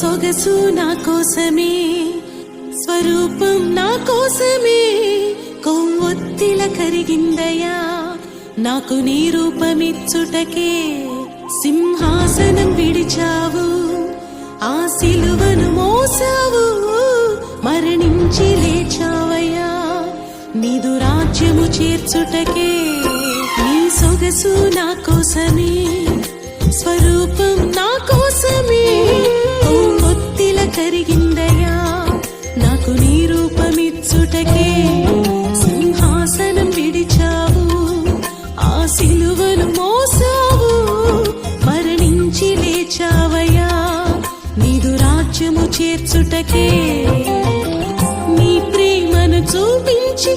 సొగసు నా కోసమే స్వరూపం నా కోసమే కొవ్వొత్తిల కరిగిందయా నాకు నీ రూపమిచ్చుటకే సింహాసనం విడిచావు ఆ సిలువను మోసావు మరణించి లేచావయ్యా నీదు రాజ్యము చేర్చుటకే నీ సొగసు నా కోసమే స్వరూపం నా కోసమే. కొవ్వొత్తిల కరిగిందయా నాకు నీ రూపమిచ్చుటకే సింహాసనం విడిచావు. ఆ సిలువను మోసావు. మరణించి లేచావయ్యా. నీదు రాజ్యము చేర్చుటకే నీ ప్రేమను చూపించి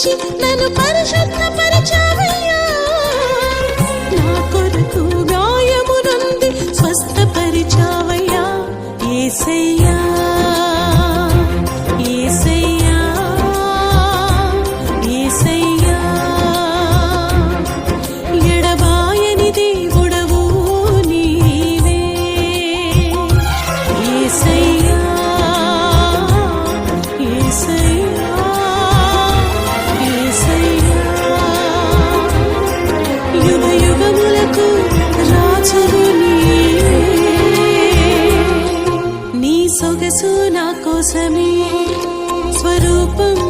చిందించి నన్ను పరిశుద్ధపరిచావయ్యా నా కొరకు గాయమునంది స్వస్థ పరిచావయ్యా ఏసయ్యా. రాజువు నీ సొగసు నా కోసమే. స్వరూపం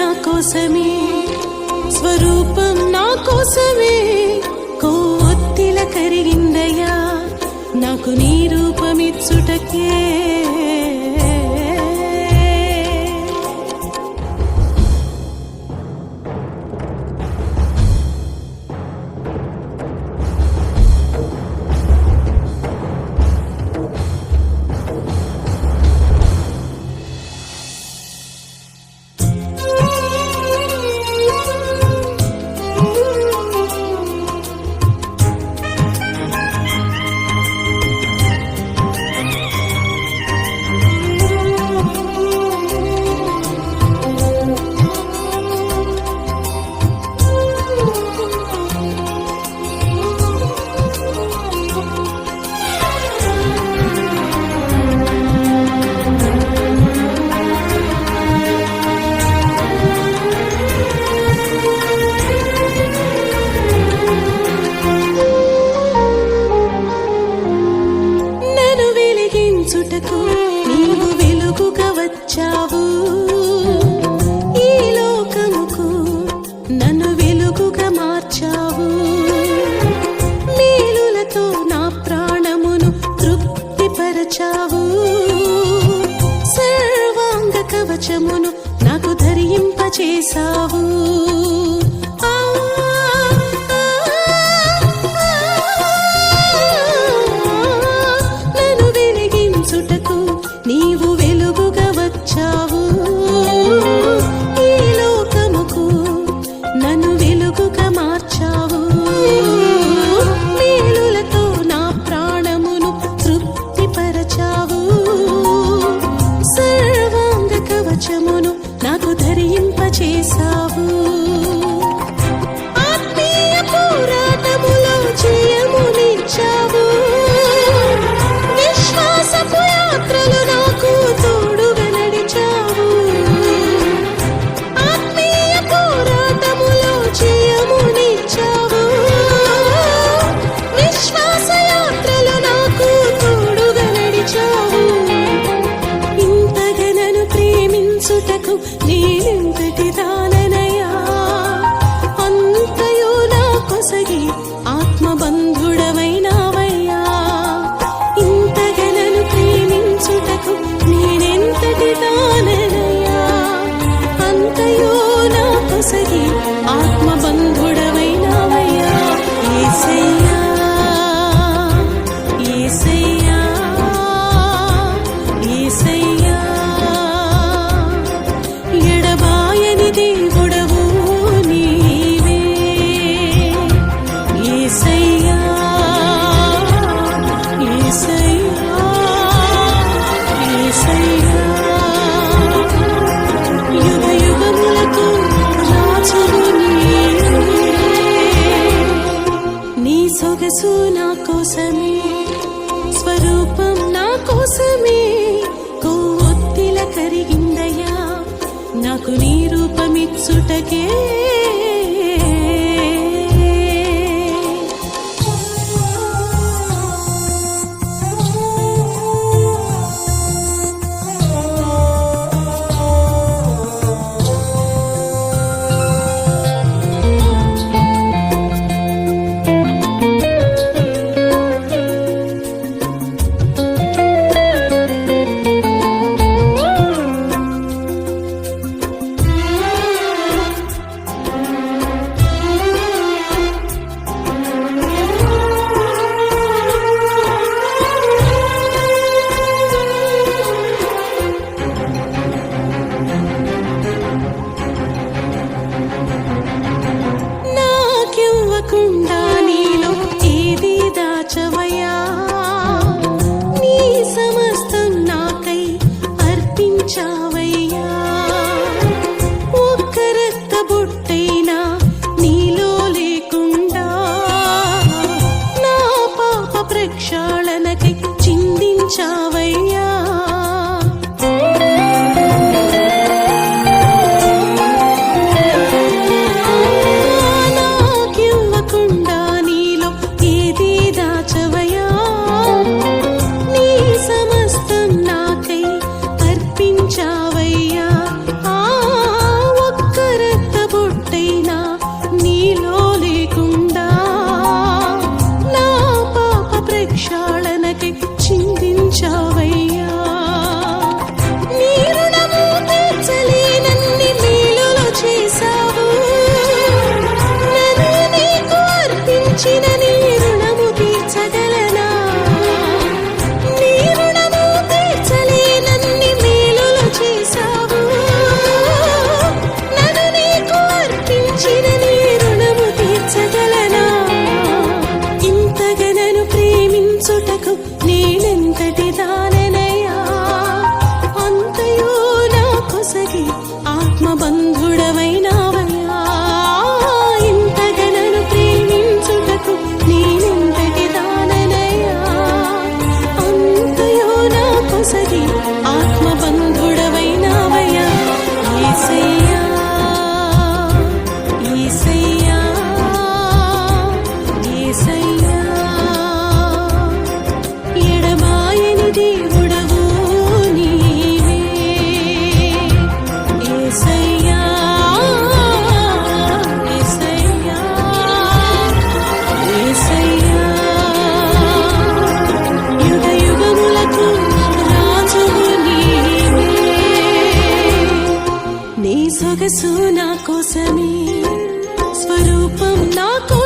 నా స్వరూపం నా కోసమే కరిగిందయ్యా నాకు నీ రూపమిచ్చుటకే. ప్రేమించుటకు నేనెంతటి సొగసు నా కోసమే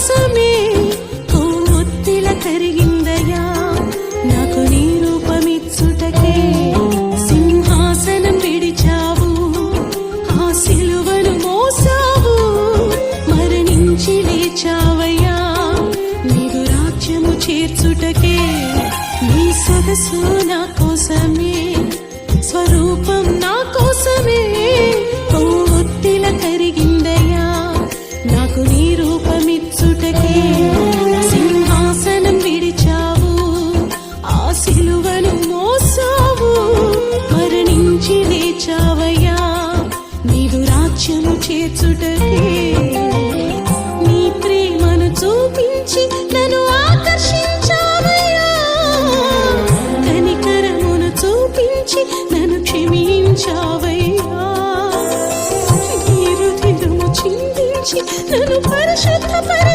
కోసమే ఓ కరిగిందయా నాకు నీ రూపమిచ్చుటకే సింహాసనం విడిచావు ఆ సిలువను మోసావు మరణించి లేచావయ్యా. రాజ్యము చేర్చుటకే నీ క్షమించావయ్యా నీ రుధిరము చిందించి నన్ను పరిశుద్ధపరి